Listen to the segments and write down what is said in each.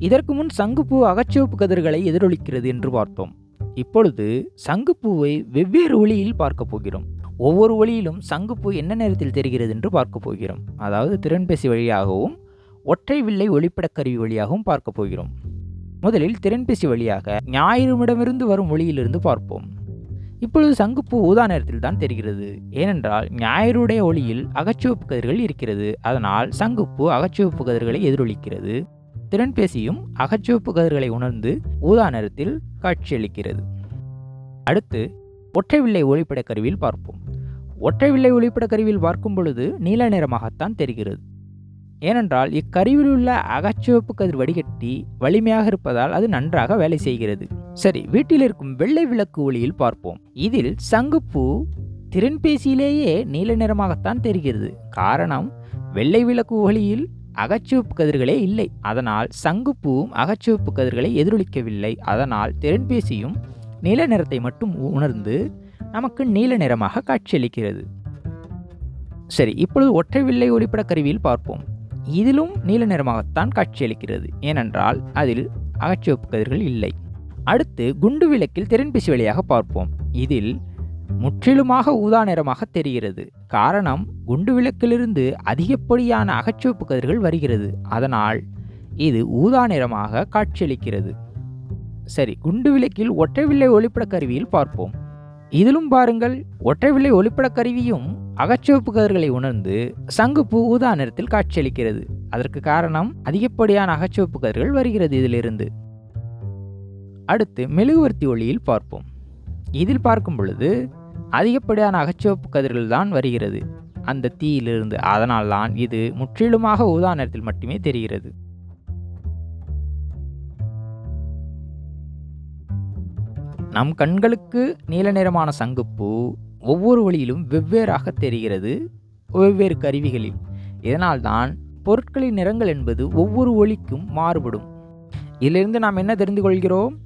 இதற்கு முன் சங்குப்பூ அகச்சிவப்பு கதிர்களை எதிரொலிக்கிறது என்று பார்த்தோம். இப்பொழுது சங்குப்பூவை வெவ்வேறு ஒளியில் பார்க்க போகிறோம். ஒவ்வொரு ஒளியிலும் சங்குப்பூ என்ன நேரத்தில் தெரிகிறது என்று பார்க்க போகிறோம். அதாவது திறன்பேசி வழியாகவும் ஒற்றை வில்லை ஒளிப்படக் கருவி வழியாகவும் பார்க்க போகிறோம். முதலில் திறன்பேசி வழியாக ஞாயிறுமிடமிருந்து வரும் ஒளியிலிருந்து பார்ப்போம். இப்பொழுது சங்குப்பூ ஊதா நேரத்தில் தான் தெரிகிறது. ஏனென்றால் ஞாயிறுடைய ஒளியில் அகச்சிவப்பு கதிர்கள் இருக்கிறது. அதனால் சங்குப்பூ அகச்சிவப்பு கதிர்களை எதிரொலிக்கிறது. திறன்பேசியும் அகச்சிவப்பு கதிர்களை உணர்ந்து ஊதா நிறத்தில் காட்சியளிக்கிறது. அடுத்து ஒற்றை வில்லை ஒளிப்பட கருவியில் பார்ப்போம். ஒற்றை வில்லை ஒளிப்பட கருவியில் பார்க்கும் பொழுது நீல நிறமாகத்தான் தெரிகிறது. ஏனென்றால் இக்கருவியில் உள்ள அகச்சிவப்பு கதிர் வடிகட்டி வலிமையாக இருப்பதால் அது நன்றாக வேலை செய்கிறது. சரி வீட்டில் இருக்கும் வெள்ளை விளக்கு ஒளியில் பார்ப்போம். இதில் சங்குப்பூ திறன்பேசியிலேயே நீல நிறமாகத்தான் தெரிகிறது. காரணம் வெள்ளை விளக்கு ஒளியில் அகச்சிவப்பு கதிர்களே இல்லை. அதனால் சங்குப்பூவும் அகச்சிவப்பு கதிர்களை எதிரொலிக்கவில்லை. அதனால் திறன்பேசியும் நீல நிறத்தை மட்டும் உணர்ந்து நமக்கு நீல நிறமாக காட்சியளிக்கிறது. சரி இப்பொழுது ஒற்றை வில்லை ஒளிப்பட கருவியில் பார்ப்போம். இதிலும் நீல நிறமாகத்தான் காட்சியளிக்கிறது. ஏனென்றால் அதில் அகச்சிவப்பு கதிர்கள் இல்லை. அடுத்து குண்டு விளக்கில் திறன்பேசி வழியாக பார்ப்போம். இதில் முற்றிலுமாக ஊதா நிறமாக தெரிகிறது. காரணம் குண்டு விளக்கிலிருந்து அதிகப்படியான அகச்சிவப்பு கதிர்கள் வருகிறது. அதனால் இது ஊதா நிறமாக காட்சியளிக்கிறது. சரி குண்டு விளக்கில் ஒற்றை வில்லை ஒளிப்பட கருவியில் பார்ப்போம். இதிலும் பாருங்கள் ஒற்றை வில்லை ஒளிப்பட கருவியும் அகச்சிவப்பு கதிர்களை உணர்ந்து சங்குப்பூ ஊதா நிறத்தில் காட்சியளிக்கிறது. அதற்கு காரணம் அதிகப்படியான அகச்சிவப்பு கதிர்கள் வருகிறது இதிலிருந்து. அடுத்து மெழுகுவர்த்தி ஒளியில் பார்ப்போம். இதில் பார்க்கும் பொழுது அதிகப்படியான அகச்சிவப்பு கதிர்கள் தான் வருகிறது. அந்த தீயிலிருந்து அதனால் தான் இது முற்றிலுமாக ஊதா நிறத்தில் மட்டுமே தெரிகிறது. நம் கண்களுக்கு நீல நிறமான சங்குப்பூ ஒவ்வொரு வழியிலும் வெவ்வேறாக தெரிகிறது. வெவ்வேறு கருவிகளில். இதனால்தான் பொருட்களின் நிறங்கள் என்பது ஒவ்வொரு ஒளிக்கும் மாறுபடும். இதிலிருந்து நாம் என்ன தெரிந்து கொள்கிறோம்?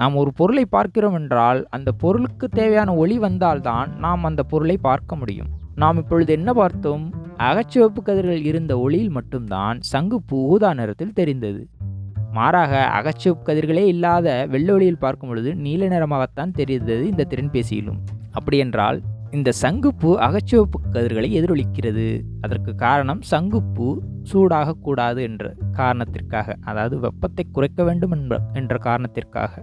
நாம் ஒரு பொருளை பார்க்கிறோம் என்றால் அந்த பொருளுக்கு தேவையான ஒளி வந்தால்தான் நாம் அந்த பொருளை பார்க்க முடியும். நாம் இப்பொழுது என்ன பார்த்தோம்? அகச்சிவப்பு கதிர்கள் இருந்த ஒளியில் மட்டும்தான் சங்குப்பூ ஊதா நிறத்தில் தெரிந்தது. மாறாக அகச்சிவப்பு கதிர்களே இல்லாத வெள்ளொளியில் பார்க்கும் பொழுது நீல நிறமாகத்தான் தெரிந்தது இந்த திறன்பேசியிலும். அப்படியென்றால் இந்த சங்குப்பூ அகச்சிவப்பு கதிர்களை எதிரொலிக்கிறது. அதற்கு காரணம் சங்குப்பூ சூடாகக்கூடாது என்ற காரணத்திற்காக அதாவது வெப்பத்தை குறைக்க வேண்டும் என்ற என்ற காரணத்திற்காக.